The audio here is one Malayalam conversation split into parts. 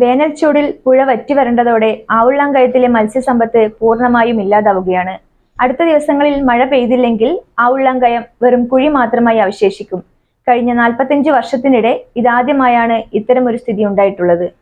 വേനൽച്ചൂടിൽ പുഴ വറ്റിവരണ്ടതോടെ ആവുള്ളാങ്കയത്തിലെ മത്സ്യസമ്പത്ത് പൂർണമായും ഇല്ലാതാവുകയാണ്. അടുത്ത ദിവസങ്ങളിൽ മഴ പെയ്തില്ലെങ്കിൽ ആവുള്ളാങ്കയം വെറും കുഴി മാത്രമായി അവശേഷിക്കും. കഴിഞ്ഞ നാൽപ്പത്തിയഞ്ച് വർഷത്തിനിടെ ഇതാദ്യമായാണ് ഇത്തരമൊരു സ്ഥിതി ഉണ്ടായിട്ടുള്ളത്.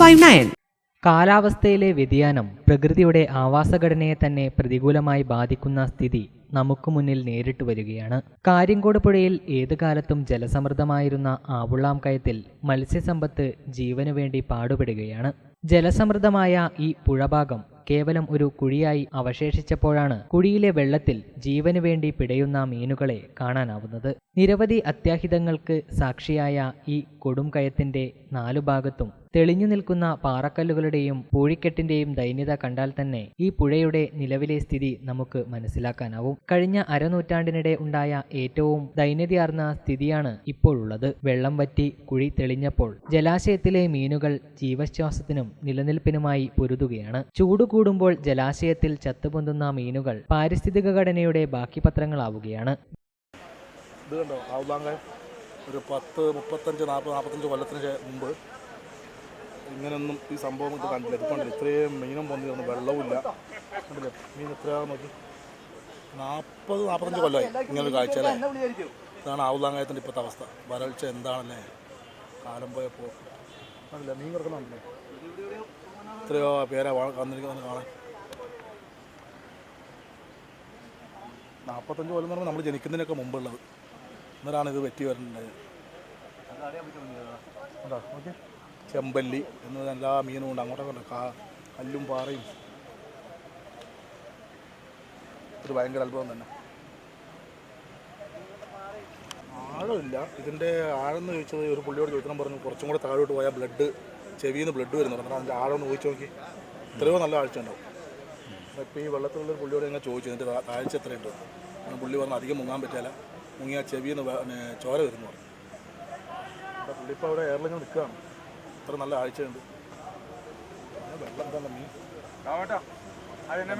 five nine കാലാവസ്ഥയിലെ വ്യതിയാനം പ്രകൃതിയുടെ ആവാസഘടനയെ തന്നെ പ്രതികൂലമായി ബാധിക്കുന്ന സ്ഥിതി നമുക്ക് മുന്നിൽ നേരിട്ട് വരികയാണ്. കാര്യങ്കോട് പുഴയിൽ ഏത് കാലത്തും ജലസമൃദ്ധമായിരുന്ന ആവുള്ളാം കയത്തിൽ മത്സ്യസമ്പത്ത് ജീവനു വേണ്ടി പാടുപെടുകയാണ്. ജലസമൃദ്ധമായ ഈ പുഴഭാഗം കേവലം ഒരു കുഴിയായി അവശേഷിച്ചപ്പോഴാണ് കുഴിയിലെ വെള്ളത്തിൽ ജീവനു വേണ്ടി പിടയുന്ന മീനുകളെ കാണാനാവുന്നത്. നിരവധി അത്യാഹിതങ്ങൾക്ക് സാക്ഷിയായ ഈ കൊടും കയത്തിന്റെ നാലു ഭാഗത്തും തെളിഞ്ഞു നിൽക്കുന്ന പാറക്കല്ലുകളുടെയും പൂഴിക്കെട്ടിന്റെയും ദൈന്യത കണ്ടാൽ തന്നെ ഈ പുഴയുടെ നിലവിലെ സ്ഥിതി നമുക്ക് മനസ്സിലാക്കാനാവും. കഴിഞ്ഞ അരനൂറ്റാണ്ടിനിടെ ഉണ്ടായ ഏറ്റവും ദൈന്യതയാർന്ന സ്ഥിതിയാണ് ഇപ്പോഴുള്ളത്. വെള്ളം വറ്റി കുഴി തെളിഞ്ഞപ്പോൾ ജലാശയത്തിലെ മീനുകൾ ജീവശ്വാസത്തിനും നിലനിൽപ്പിനുമായി പൊരുതുകയാണ്. ചൂട് കൂടുമ്പോൾ ജലാശയത്തിൽ ചത്തുപൊന്തുന്ന മീനുകൾ പാരിസ്ഥിതിക ഘടനയുടെ ബാക്കി പത്രങ്ങളാവുകയാണ്. ഇത് കണ്ടോ? ആവുതാങ്ക ഒരു പത്ത് മുപ്പത്തഞ്ച് നാൽപ്പത് നാൽപ്പത്തഞ്ച് കൊല്ലത്തിന് മുമ്പ് ഇങ്ങനെയൊന്നും ഈ സംഭവം ഇത് കണ്ടില്ല. ഇത് കണ്ടില്ല ഇത്രയും മീനും പൊന്നി വെള്ളവുമില്ല. കണ്ടില്ലേ? മീൻ എത്രയാ നോക്കി. നാൽപ്പത് നാൽപ്പത്തഞ്ച് കൊല്ലമായി ഇങ്ങനൊരു കാഴ്ച അല്ലേ? ഇതാണ് ആവുതാങ്കായത്തിന്റെ ഇപ്പോഴത്തെ അവസ്ഥ. വരൾച്ച എന്താണല്ലേ കാലം പോയപ്പോൾ. കണ്ടില്ല? മീൻ കിടക്കണമല്ലേ എത്രയോ പേരാ വന്നിരിക്കുന്നത് കാണാൻ. നാൽപ്പത്തഞ്ച് കൊല്ലം എന്ന് പറയുമ്പോൾ നമ്മൾ ജനിക്കുന്നതിനൊക്കെ മുമ്പുള്ളത്. അന്നേരമാണ് ഇത് വെറ്റി ഓക്കെ ചെമ്പല്ലി എന്ന് എല്ലാ മീനും ഉണ്ട്. അങ്ങോട്ടൊക്കെ ഉണ്ട്. കാ കല്ലും പാറയും. ഒരു ഭയങ്കര അത്ഭുതം തന്നെ. ആഴമില്ല. ഇതിന്റെ ആഴം എന്ന് ചോദിച്ചത് ഒരു പുള്ളിയോട് ചോദിക്കണം പറഞ്ഞു. കുറച്ചും കൂടെ താഴോട്ട് പോയാൽ ബ്ലഡ് ചെവിയിൽ നിന്ന് ബ്ലഡ് വരുന്നുണ്ട് പറഞ്ഞു അതിന്റെ ആഴം ഒന്ന് ചോദിച്ചു നോക്കി. എത്രയോ നല്ല ആഴ്ച ഉണ്ടാവും. അപ്പോൾ ഈ വെള്ളത്തിലുള്ള ഒരു പുള്ളിയോട് ഞങ്ങൾ ചോദിച്ചു. ഇതിന്റെ ആഴ്ച എത്രയുണ്ട്? പുള്ളി പറഞ്ഞു അധികം മുങ്ങാൻ പറ്റില്ല. നിന്ന് വേ- പിന്നെ ചോര വരുന്നു പറഞ്ഞു. അപ്പോൾ പുള്ളി ഇപ്പോൾ അവിടെ എയർലൈനിൽ നിൽക്കുകയാണ്. അത്ര നല്ല ആഴ്ചയുണ്ട്. വെള്ളം എന്താ മീൻ?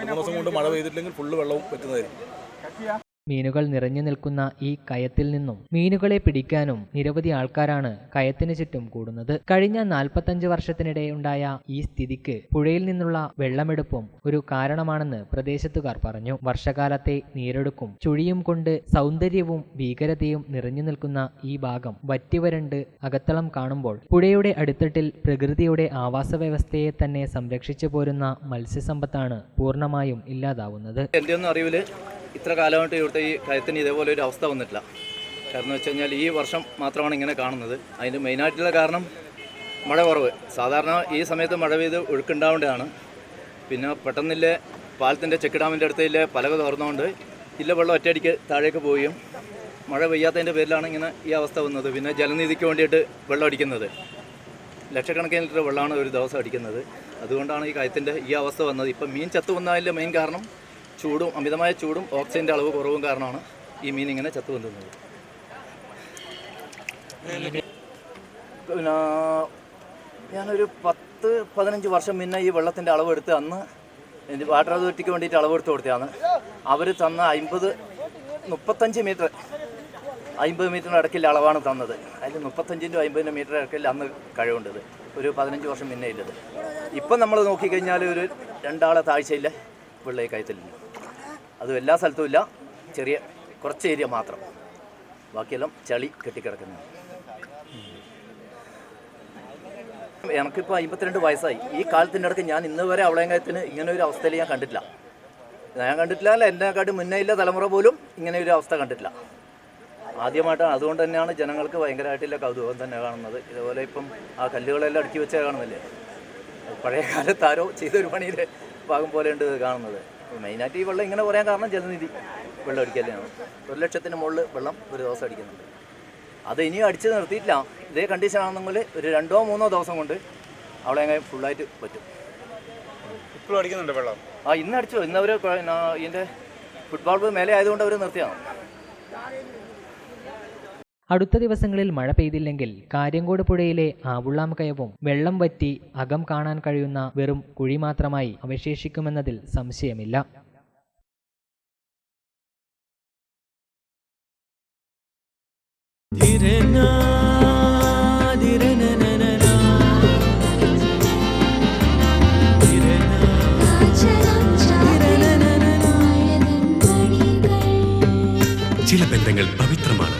മൂന്ന് ദിവസം കൊണ്ട് മഴ പെയ്തിട്ടില്ലെങ്കിൽ ഫുള്ള് വെള്ളവും പറ്റുന്നതായിരിക്കും. മീനുകൾ നിറഞ്ഞു നിൽക്കുന്ന ഈ കയത്തിൽ നിന്നും മീനുകളെ പിടിക്കാനും നിരവധി ആൾക്കാരാണ് കയത്തിന് ചുറ്റും കൂടുന്നത്. കഴിഞ്ഞ നാൽപ്പത്തഞ്ച് വർഷത്തിനിടെ ഉണ്ടായ ഈ സ്ഥിതിക്ക് പുഴയിൽ നിന്നുള്ള വെള്ളമെടുപ്പും ഒരു കാരണമാണെന്ന് പ്രദേശത്തുകാർ പറഞ്ഞു. വർഷകാലത്തെ നീരൊടുക്കും ചുഴിയും കൊണ്ട് സൗന്ദര്യവും ഭീകരതയും നിറഞ്ഞു നിൽക്കുന്ന ഈ ഭാഗം വറ്റിവരണ്ട് അകത്തളം കാണുമ്പോൾ പുഴയുടെ അടിത്തട്ടിൽ പ്രകൃതിയുടെ ആവാസ വ്യവസ്ഥയെ തന്നെ സംരക്ഷിച്ചു പോരുന്ന മത്സ്യസമ്പത്താണ് പൂർണമായും ഇല്ലാതാവുന്നത്. ഇത്ര കാലമായിട്ട് ഇവിടുത്തെ ഈ കയത്തിന് ഇതേപോലെ ഒരു അവസ്ഥ വന്നിട്ടില്ല. കാരണം വെച്ച് കഴിഞ്ഞാൽ ഈ വർഷം മാത്രമാണ് ഇങ്ങനെ കാണുന്നത്. അതിന് മെയിനായിട്ടുള്ള കാരണം മഴ കുറവ്. സാധാരണ ഈ സമയത്ത് മഴ പെയ്ത് ഒഴുക്കുണ്ടാവേണ്ടതാണ്. പിന്നെ പെട്ടെന്നില്ലേ പാലത്തിന്റെ ചെക്ക് ഡാമിന്റെ അടുത്തില്ലേ പലക തുറന്നുകൊണ്ട് ഇല്ല വെള്ളം ഒറ്റയടിക്ക് താഴേക്ക് പോവുകയും മഴ പെയ്യാത്തതിന്റെ പേരിലാണ് ഇങ്ങനെ ഈ അവസ്ഥ വന്നത്. പിന്നെ ജലനിധിക്ക് വേണ്ടിയിട്ട് വെള്ളം അടിക്കുന്നത്. ലക്ഷക്കണക്കിന് ലിറ്റർ വെള്ളമാണ് ഒരു ദിവസം അടിക്കുന്നത്. അതുകൊണ്ടാണ് ഈ കയത്തിന്റെ ഈ അവസ്ഥ വന്നത്. ഇപ്പം മീൻ ചത്തു വന്നതിന്റെ മെയിൻ കാരണം ചൂടും അമിതമായ ചൂടും ഓക്സിജന്റെ അളവ് കുറവും കാരണമാണ് ഈ മീൻ ഇങ്ങനെ ചത്തു പൊന്തുന്നത് പിന്നെ ഞാനൊരു പത്ത് പതിനഞ്ച് വർഷം മുന്നേ ഈ വെള്ളത്തിന്റെ അളവ് എടുത്ത് അന്ന് വാട്ടർ അതോറിറ്റിക്ക് വേണ്ടിയിട്ട് അളവ് എടുത്ത് കൊടുത്തതാണ്. അവർ തന്ന അമ്പത് മുപ്പത്തഞ്ച് മീറ്റർ അമ്പത് മീറ്ററിന് ഇടയ്ക്കില്ല അളവാണ് തന്നത്. അതിൽ മുപ്പത്തഞ്ചിന്റെ അമ്പതിന്റെ മീറ്റർ ഇടയ്ക്കില്ല അന്ന് കഴിവുണ്ടത്. ഒരു പതിനഞ്ച് വർഷം മുന്നേ ഇല്ലത്. ഇപ്പം നമ്മൾ നോക്കിക്കഴിഞ്ഞാൽ ഒരു രണ്ടാളെ താഴ്ചയില്ല വെള്ളയെ കയത്തിലില്ല അതും എല്ലാ സ്ഥലത്തും ഇല്ല. ചെറിയ കുറച്ച് ഏരിയ മാത്രം. ബാക്കിയെല്ലാം ചളി കെട്ടിക്കിടക്കുന്നു എനിക്കിപ്പോൾ അമ്പത്തിരണ്ട് വയസ്സായി. ഈ കാലത്തിന്റെ ഇടയ്ക്ക് ഞാൻ ഇന്ന് വരെ അവളേങ്കത്തിന് ഇങ്ങനെ ഒരു അവസ്ഥയിൽ ഞാൻ കണ്ടിട്ടില്ല. ഞാൻ കണ്ടിട്ടില്ല അല്ല എന്നെക്കാട്ടും മുന്നേ ഇല്ല തലമുറ പോലും ഇങ്ങനെ ഒരു അവസ്ഥ കണ്ടിട്ടില്ല. ആദ്യമായിട്ടാണ് അതുകൊണ്ട് തന്നെയാണ് ജനങ്ങൾക്ക് ഭയങ്കരമായിട്ടുള്ള കൗതുകം തന്നെ കാണുന്നത്. ഇതുപോലെ ഇപ്പം ആ കല്ലുകളെല്ലാം അടുക്കി വെച്ചാൽ കാണുന്നില്ലേ? പഴയ കാലത്ത് ആരോ ചെയ്തൊരു പണിയിൽ ഭാഗം പോലെയുണ്ട് കാണുന്നത്. മെയിനായിട്ട് ഈ വെള്ളം ഇങ്ങനെ പറയാൻ കാരണം ജലനിധി വെള്ളം അടിക്കലാണ് ഒരു ലക്ഷത്തിന് മുകളിൽ വെള്ളം ഒരു ദിവസം അടിക്കുന്നുണ്ട്. അത് ഇനിയും അടിച്ച് നിർത്തിയിട്ടില്ല. ഇതേ കണ്ടീഷൻ ആണെന്നെങ്കിൽ ഒരു രണ്ടോ മൂന്നോ ദിവസം കൊണ്ട് അവളെങ്ങനെ ഫുള്ളായിട്ട് പറ്റും. ഇപ്പോഴും അടിക്കുന്നുണ്ട് വെള്ളം. ആ ഇന്ന് അടിച്ചു. ഇന്ന് അവർ ഇതിന്റെ ഫുട്ബോൾ മേലെ ആയതുകൊണ്ട് അവർ നിർത്തിയാണ് അടുത്ത ദിവസങ്ങളിൽ മഴ പെയ്തില്ലെങ്കിൽ കാര്യങ്കോട് പുഴയിലെ ആവുള്ളാം കയവും വെള്ളം വറ്റി അകം കാണാൻ കഴിയുന്ന വെറും കുഴി മാത്രമായി അവശേഷിക്കുമെന്നതിൽ സംശയമില്ല. ചില ബന്ധങ്ങൾ പവിത്രമാണ്.